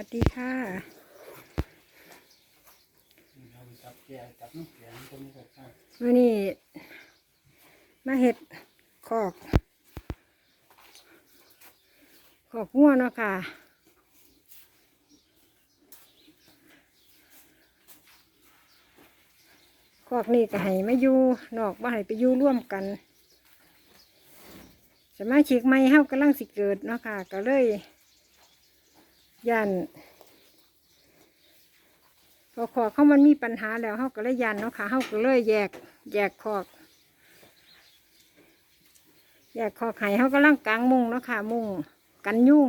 วัสดีค่ะวันนี้มาเห็ดขอกขอกงัวเนาะค่ะขอกนี่ก็ให้มาอยู่นอกบ่ให้ไปอยู่ร่วมกันสมาชิกใหม่เฮากำลังสิเกิดเนาะค่ะ ก็เลย ย่านพอขอกเขามันมีปัญหาแล้วเฮาก็เลยยันเนาะค่ะเฮาก็เลยแยก แยกขอก แยกขอกไห้เฮากำลังกลางมุงเนาะค่ะ มุงกันยุ่ง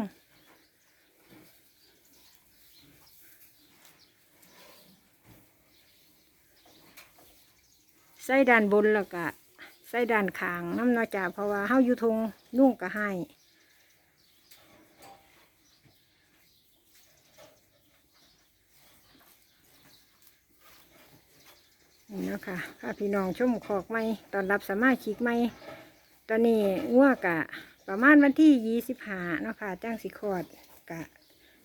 ใส่ด้านบนแล้วก็ใส่ด้านข้างน้ำนาจ้ะเพราะว่าเฮาอยู่ทงนุ่งก็ให้ นี่เนาะค่ะพาพี่น้องชมขอกไหมตอนรับสามารถขีกไหมตอนนี้งัวกะ ประมาณวันที่ยี่สิบห้าเนาะค่ะจ้างสีคอดกะ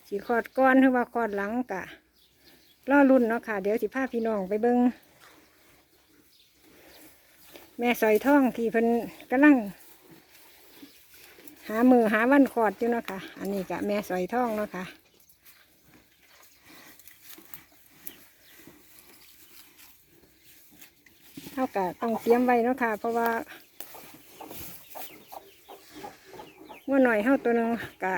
สีคอดก้อนหรือว่าคอดหลังกะล่อรุ่นเนาะค่ะ เดี๋ยวสิพาพี่น้องไปเบิงแม่สอยท่องที่เพิ่นกำลัง หามือหาวันคอดอยู่เนาะค่ะ อันนี้กะแม่สอยท่องเนาะค่ะ เท่ากับต้องเตรียมไว้เนาะค่ะ เพราะว่าว่าหน่อยเท่าตัวนึงกะ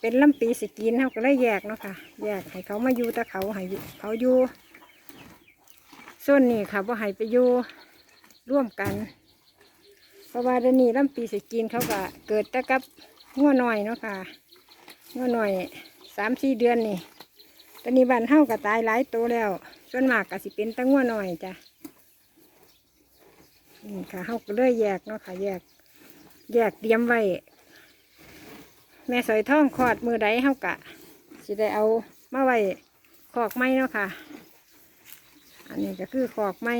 เป็นลำปีสกินเท่าก็เลยแยกเนาะค่ะ แยกให้เขามาอยู่แต่เขาให้เขาอยู่ส่วนนี้ค่ะว่าให้ไปอยู่ร่วมกัน เพราะว่าเดนี้ลำปีสกินเขาก็เกิดแต่กับงัวหน่อยเนาะค่ะงัวหน่อยสามสี่เดือนนี่ตอนนี้บ้านเฮาก็ตายหลายตัวแล้ว ส่วนมากก็สิเป็นตั้งงัวหน่อยจ้ะนี่ค่ะเขาก็เลยแยกเนาะค่ะ แยก แยกเตรียมไว้ แม่สอยท่องคลอดมือใดเขากะสิได้เอามาไว้ขอกไม้เนาะค่ะ อันนี้ก็คือขอกไม้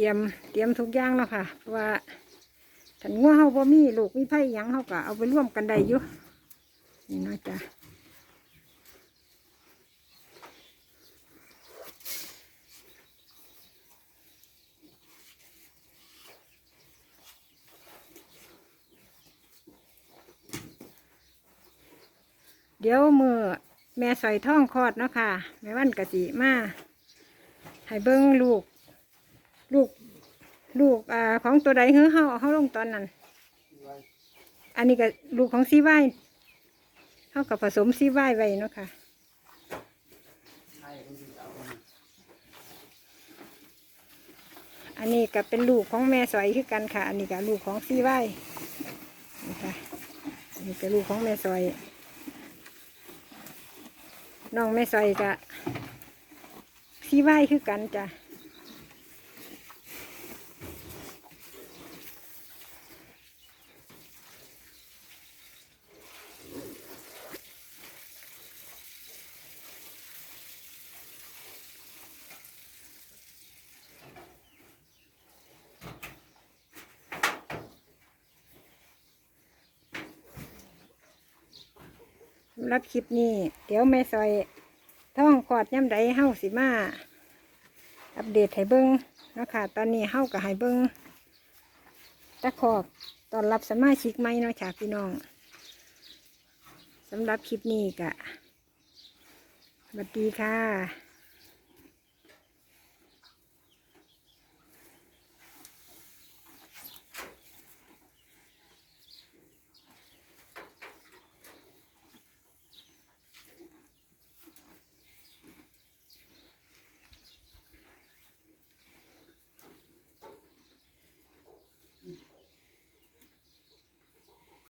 ตรียมเตรียมทุกอย่างแล้วค่ะเพราะว่าถันงัวเฮาบ่มีลูกมีไผ่ยังเฮาก็เอาไปร่วมกันได้อยู่นี่เนาะจ้ะเดี๋ยวมือแม่ใส่ท้องคลอดเนาะค่ะแม่วันกะสิมาให้เบิ้งลูก ลูกลูกอ่าของตัวใดเฮ้อเฮาเอาเฮาลงตอนนั้น อันนี้ก็ลูกของซีไว้เฮากับผสมซีไว้ไว้เนาะค่ะให้คนที่สาวคนนี้อันนี้ก็เป็นลูกของแม่สอยคือกันค่ะ อันนี้ก็ลูกของซีไว้นี่ค่ะนนี้ก็ลูกของแม่สอยน้องแม่สอยก็ซีไว้คือกันจ้ะ สำหรับคลิปนี้ เดี๋ยวแม่ซอยท่องขอดย่ำใดเฮาสิมา อัปเดตให้เบิ้งนะคะตอนนี้เฮากับให้เบิ้งตะขอบตอนรับสมาชิกใหม่เนาะจ๊ะพี่น้องสำหรับคลิปนี้กะสวัสดีค่ะ